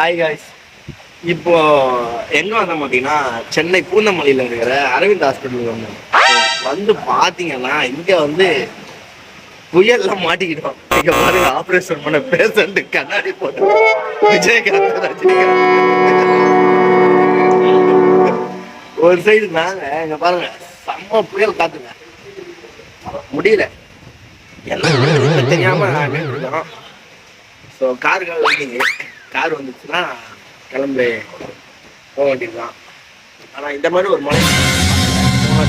Hi guys இப்போ எங்க வந்தோம் பார்த்தீங்கன்னா சென்னை பூந்தமல்லியில இருக்கிற அரவிந்த் ஹாஸ்பிட்டல் வந்தோம். வந்து பாத்தீங்கன்னா இங்க வந்து புயல்லாம் மாட்டிக்கிட்டோம். இங்க பாருங்க ஆபரேஷன் பண்ண பேஷண்ட் கண்ணாடி போட்டு. விஜயகாந்த் ரஜினிகாந்த். ஒரு சைடு நாங்க இங்க பாருங்க செம்ம புயல் காத்துங்க. முடியல. என்ன தெரியாம நாங்க ஸோ காருக்காக வெயிட்டிங்க கார் வந்துச்சுன்னா கிளம்பி போக வேண்டியதுதான் ஆனால் இந்த மாதிரி ஒரு மழை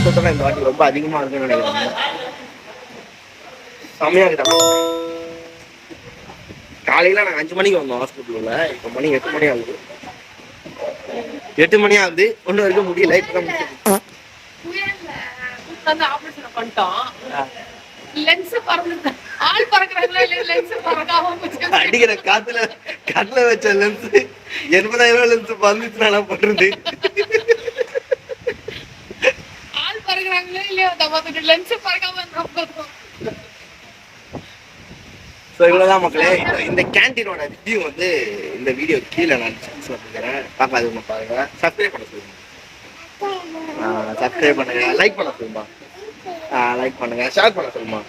போன இந்த வாட்டி ரொம்ப அதிகமாக இருக்குன்னு நினைக்கிறேன் செம்மையாக இருக்குதா காலையில் நாங்கள் அஞ்சு மணிக்கு வந்தோம் ஹாஸ்பிட்டலில் இப்போ மணி எட்டு மணி ஆகுது எட்டு மணி ஆகுது ஒன்றும் வரைக்கும் முடியல இப்போ தான் முடிச்சு ஆப்ரேஷன் பண்ணிட்டோம் லென்ஸ் பறந்துட்டேன் ஆள் பறக்குறாங்களா இல்ல லென்ஸ் பறக்காம போச்சு அடிக்கிற காத்துல கண்ணில் வச்ச லென்ஸ் எண்பதாயிரம் ரூபாய் லென்ஸ் வந்துச்சுனா பண்றது ஆள் பறக்குறாங்களா இல்லையா? நம்ம லென்ஸ் பறக்காம ஸோ இவ்வளோதான் மக்களே. இந்த கேண்டீனோட ரிவ்யூ வந்து இந்த வீடியோ கீழே நான் டிஸ்கிரிப்ஷனில் கொடுக்குறேன். பார்க்காதவங்க பாருங்க. சப்ஸ்கிரைப் பண்ண சொல்லுங்க. சப்ஸ்கிரைப் பண்ணுங்க. லைக் பண்ண சொல்லுமா லைக் பண்ணுங்க. ஷேர் பண்ண சொல்லுமா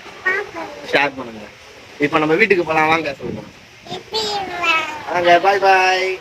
ஷேர் பண்ணுங்க. இப்போ நம்ம வீட்டுக்கு போகலாம் வாங்க சொல்லுமா Ok, bye bye.